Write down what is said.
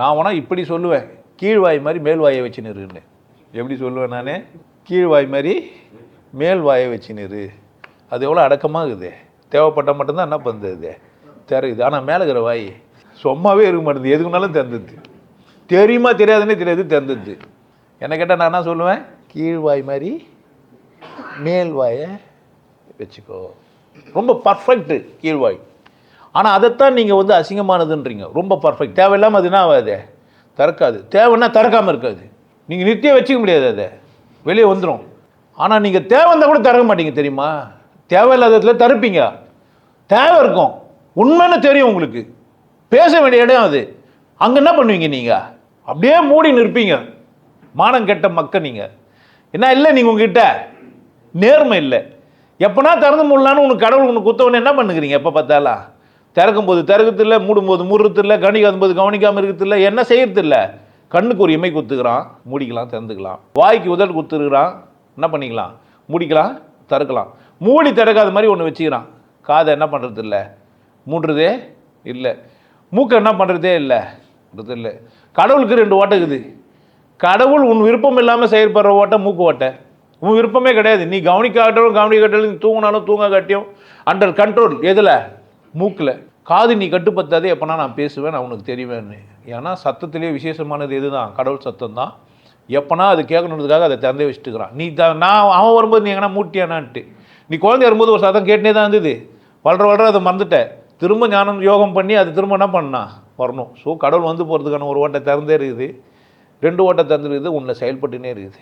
நான் வேணால் இப்படி சொல்லுவேன். கீழ்வாய் மாதிரி மேல்வாயை வச்சு நிறுன்னு. எப்படி சொல்லுவேன் நான்? கீழ்வாய் மாதிரி மேல்வாயை வச்சு நிறு. அது எவ்வளோ அடக்கமாகுது. தேவைப்பட்டால் தேவைப்பட்ட மட்டும்தான் என்ன பண்ணுது தெரியுது ஆனால் மேலே இருக்கிற வாய் சும்மாவே இருக்க மாட்டேங்குது. எதுக்குனாலும் திறந்துது தெரியுமா தெரியாதுன்னே தெரியாது திறந்துது என்ன கேட்டால் நான் என்ன சொல்லுவேன்? கீழ்வாய் மாதிரி மேல்வாயை வச்சுக்கோ. ரொம்ப பர்ஃபெக்ட்டு கீழ்வாய். ஆனால் அதைத்தான் நீங்கள் வந்து அசிங்கமானதுன்றீங்க. ரொம்ப பர்ஃபெக்ட் தேவையில்லாமல் அது என்ன ஆகாது? திறக்காது. தேவைன்னா திறக்காமல் இருக்காது. நீங்கள் நித்தியம் வச்சுக்க முடியாது அதை. வெளியே வந்துடும் ஆனால் நீங்கள் தேவை இருந்தால் கூட திறக்க மாட்டீங்க தெரியுமா? தேவையில்லாததுல தருப்பீங்க தேவை இருக்கும். உண்மைன்னு தெரியும் உங்களுக்கு. பேச வேண்டிய இடம் அது. அங்கே என்ன பண்ணுவீங்க நீங்கள் அப்படியே மூடி நிற்பீங்க. மானம் கெட்ட மக்கள் நீங்கள் என்ன இல்லை நீங்கள் உங்ககிட்ட. நேர்மை இல்லை. எப்போனா திறந்து முடியலான்னு உனக்கு கடவுள் உனக்கு குத்தவனே என்ன பண்ணுகிறீங்க? எப்போ பார்த்தாலாம்? திறக்கும் போது திறக்கிறது மூடும்போது மூடுறது இல்லை கவனிக்காத போது கவனிக்காமல் இருக்கிறதில்ல என்ன செய்யறதில்ல. கண்ணுக்கு ஒரு இமை குத்துக்கிறான் மூடிக்கலாம் திறந்துக்கலாம். வாய்க்கு உதடு குத்துருக்கிறான் என்ன பண்ணிக்கலாம்? மூடிக்கலாம் திறக்கலாம். மூடி திறக்காத மாதிரி ஒன்று வச்சுக்கிறான். காதை என்ன பண்ணுறது இல்லை மூடுறதே இல்லை. மூக்கை என்ன பண்ணுறதே இல்லை. இல்லை கடவுளுக்கு ரெண்டு ஓட்டை இருக்குது. கடவுள் உன் விருப்பம் இல்லாமல் செயல்படுற ஓட்டை மூக்கு ஓட்டை. உன் விருப்பமே கிடையாது. நீ கவனிக்காட்டாலும் கவனிக்காட்டாலும் நீ தூங்கினாலும் தூங்க காட்டியும். அண்டர் கண்ட்ரோல் எதில்? மூக்கில். காது நீ கட்டுப்படுத்தாதே எப்போனா நான் பேசுவேன் நான் உனக்கு தெரிவேன்னு ஏன்னா சத்தத்திலே விசேஷமானது இதுதான் கடவுள் சத்தம் தான். எப்போனா அது கேட்கணுன்றதுக்காக அதை திறந்தே வச்சுட்டுக்கிறான். நீ த நான் அவன் வரும்போது நீ எங்கன்னா மூட்டியானான்ட்டு நீ குழந்தை வரும்போது ஒரு சத்தம் கேட்டுனே தான் இருந்தது. வளர வளர அதை மறந்துட்ட. திரும்ப ஞானம் யோகம் பண்ணி அது திரும்ப என்ன பண்ணா? வரணும். ஸோ கடவுள் வந்து போகிறதுக்கான ஒரு ஓட்டை திறந்தே இருக்குது. ரெண்டு ஓட்டை திறந்துருக்குது உன்னை செயல்பட்டுனே இருக்குது.